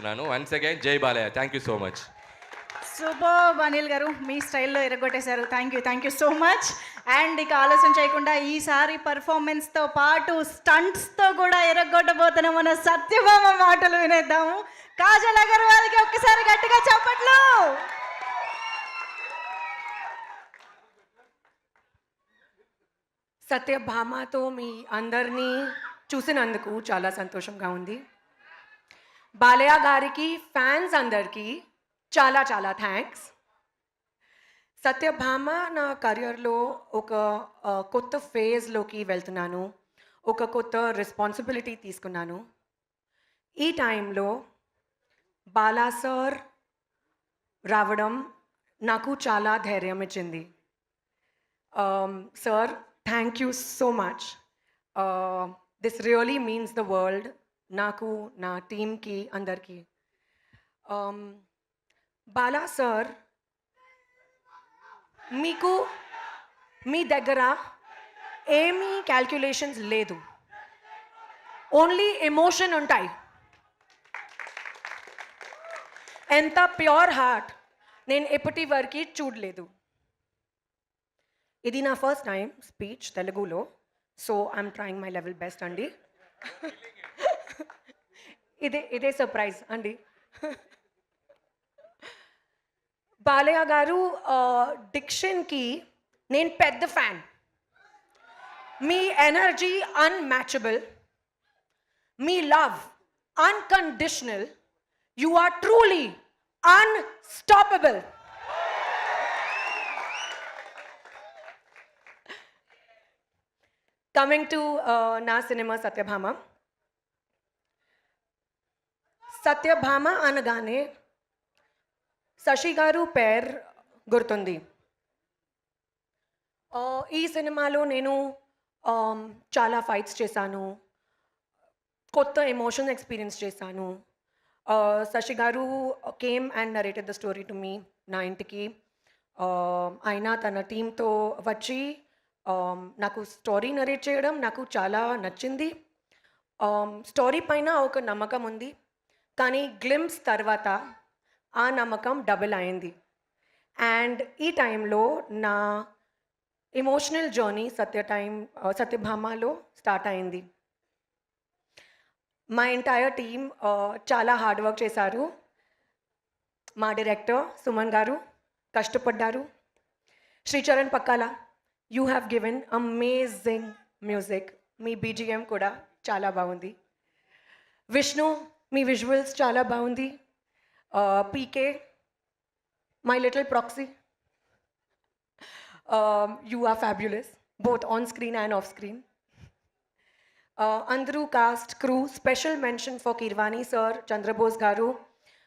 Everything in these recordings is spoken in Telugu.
తెలియజేస్తున్నాను వన్స్ అగైన్ జై Balayya. Thank you so much super Anil garu మీ స్టైల్లో ఎరగొట్టేశారు. Thank you thank you so much and ఇక ఆలస్యం చేయకుండా ఈసారి పర్ఫార్మెన్స్తో పాటు స్టంట్స్తో కూడా ఎరగొట్టబోతున్న మన సత్యభామ మాటలు వినేద్దాము. కాజల్ అగర్వాల్కి ఒక్కసారి గట్టిగా చప్పట్లు! సత్యభామతో మీ అందరినీ చూసినందుకు చాలా సంతోషంగా ఉంది. బాలయ్య గారికి ఫ్యాన్స్ అందరికీ చాలా చాలా థ్యాంక్స్ సత్యభామ నా కెరియర్లో ఒక కొత్త ఫేజ్లోకి వెళ్తున్నాను. ఒక కొత్త రెస్పాన్సిబిలిటీ తీసుకున్నాను. ఈ టైంలో బాలా సార్ రావడం నాకు చాలా ధైర్యం ఇచ్చింది. Sir thank you so much this really means the world నాకు నా టీంకి అందరికీ. బాలా సార్ మీకు మీ దగ్గర ఏమీ క్యాల్కులేషన్స్ లేదు. ఓన్లీ ఎమోషన్ ఉంటాయి. ఎంత ప్యూర్ హార్ట్ నేను ఎప్పటి వరకు చూడలేదు. ఇది నా ఫస్ట్ టైం స్పీచ్ తెలుగులో so I'm trying my level best అండి. ఇదే ఇదే సర్ప్రైజ్ అండి. బాలయ్య గారు డిక్షన్కి నేను పెద్ద ఫ్యాన్ మీ energy unmatchable me love unconditional you are truly unstoppable coming to నా సినిమా సత్యభామ. సత్యభామ అనగానే శశి గారు పేర్ గుర్తుంది. ఈ సినిమాలో నేను చాలా ఫైట్స్ చేశాను. కొత్త ఎమోషన్ ఎక్స్పీరియన్స్ చేశాను. Sashi garu came and narrated the story to me నా ఇంటికి. ఆయన తన టీంతో వచ్చి నాకు స్టోరీ నరేట్ చేయడం నాకు చాలా నచ్చింది. స్టోరీ పైన ఒక నమ్మకం ఉంది. కానీ గ్లిమ్స్ తర్వాత ఆ నమ్మకం డబుల్ అయింది. అండ్ ఈ టైంలో నా ఎమోషనల్ జర్నీ సత్య టైం సత్యభామలో స్టార్ట్ అయింది. మా ఎంటైర్ టీమ్ చాలా హార్డ్ వర్క్ చేశారు. మా డైరెక్టర్ సుమన్ గారు కష్టపడ్డారు. Sricharan Pakkala you have given amazing music. Me BGM కూడా చాలా బాగుంది. విష్ణు మీ విజువల్స్ చాలా బాగుంది PK my little proxy you are fabulous both on screen and off screen అందరూ cast crew special mention for Keeravani sir Chandrabose garu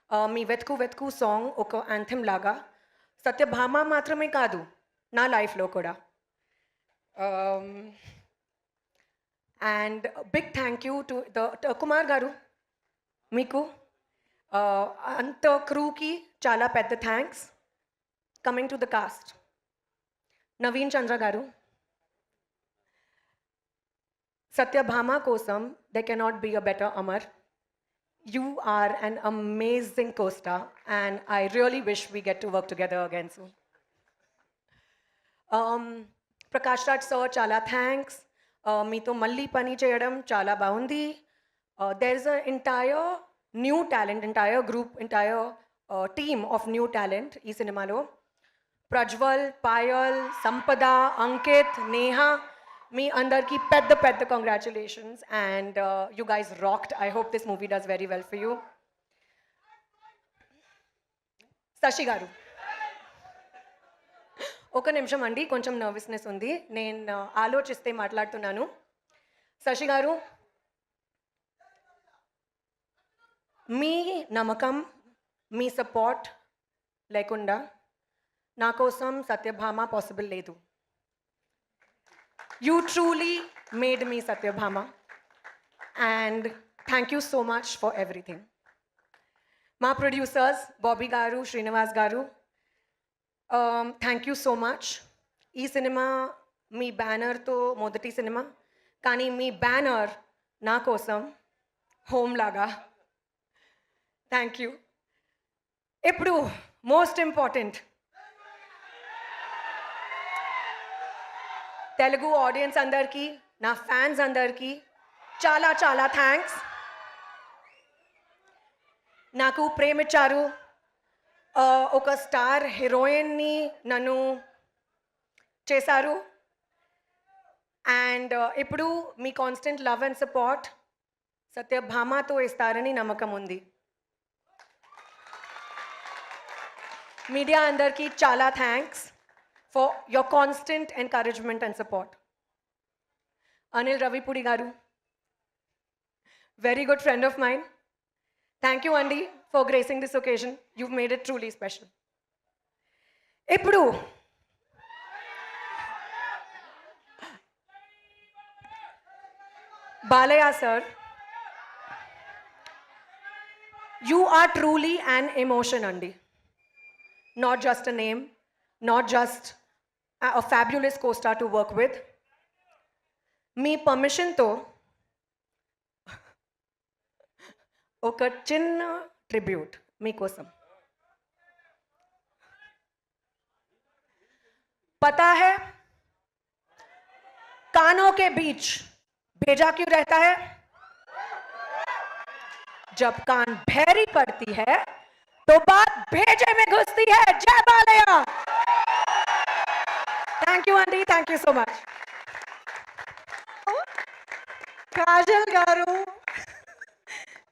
Uh, మీ వెతుకు వెతుకు సాంగ్ ఒక యాంథమ్ లాగా సత్యభామ మాత్రమే కాదు నా లైఫ్లో కూడా and big thank you to the Kumar garu మీకు uh, అంత క్రూకి చాలా పెద్ద thanks coming to the cast Naveen Chandra garu Satyabhama కోసం they cannot be a better Amar you are an amazing co-star and I really wish we get to work together again soon Prakash Raj sir చాలా థ్యాంక్స్ మీతో మళ్ళీ పని చేయడం చాలా బాగుంది there is a entire new talent entire group entire team of new talent ఈ సినిమాలో. ప్రజ్వల్ పాయల్ సంపద అంకిత్ నేహా మీ అందరికీ పెద్ద పెద్ద congratulations and you guys rocked I hope this movie does very well for you Sashi garu. ఒక నిమిషం అండి కొంచెం నర్వస్నెస్ ఉంది. నేను uh, ఆలోచిస్తే మాట్లాడుతున్నాను. శశి గారు మీ నమ్మకం మీ సపోర్ట్ లేకుండా నా కోసం సత్యభామ పాసిబుల్ లేదు. You truly made me Satyabhama. And thank you so much for everything మా producers Bobby garu Srinivas garu thank you so much ఈ సినిమా మీ బ్యానర్తో మొదటి సినిమా కానీ మీ బ్యానర్ నా కోసం హోమ్ లాగా థ్యాంక్ యూ ఇప్పుడు మోస్ట్ ఇంపార్టెంట్ తెలుగు ఆడియన్స్ అందరికీ నా ఫ్యాన్స్ అందరికీ చాలా చాలా థ్యాంక్స్ నాకు ప్రేమిచ్చారు ఒక స్టార్ హీరోయిన్ని నన్ను చేశారు. అండ్ ఇప్పుడు మీ కాన్స్టెంట్ లవ్ అండ్ సపోర్ట్ సత్యభామతో ఇస్తారని నమ్మకం ఉంది. మీడియా అందరికీ చాలా thanks for your constant encouragement and support Anil Ravipudi garu very good friend of mine thank you అండి for gracing this occasion you made it truly special ఇప్పుడు Balayya sir you are truly an emotion అండి not just a name not just a fabulous costar to work with me పర్మిషన్తో ఒక చిన్న ట్రిబ్యూట్ మీకోసం पता है कानों के बीच भेजा क्यों रहता है जब कान भैरी पड़ती है तो बात भेजे में घुसती है। जय Balayya. Thank you aunty thank you so much Kajal garu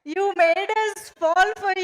you made us fall for you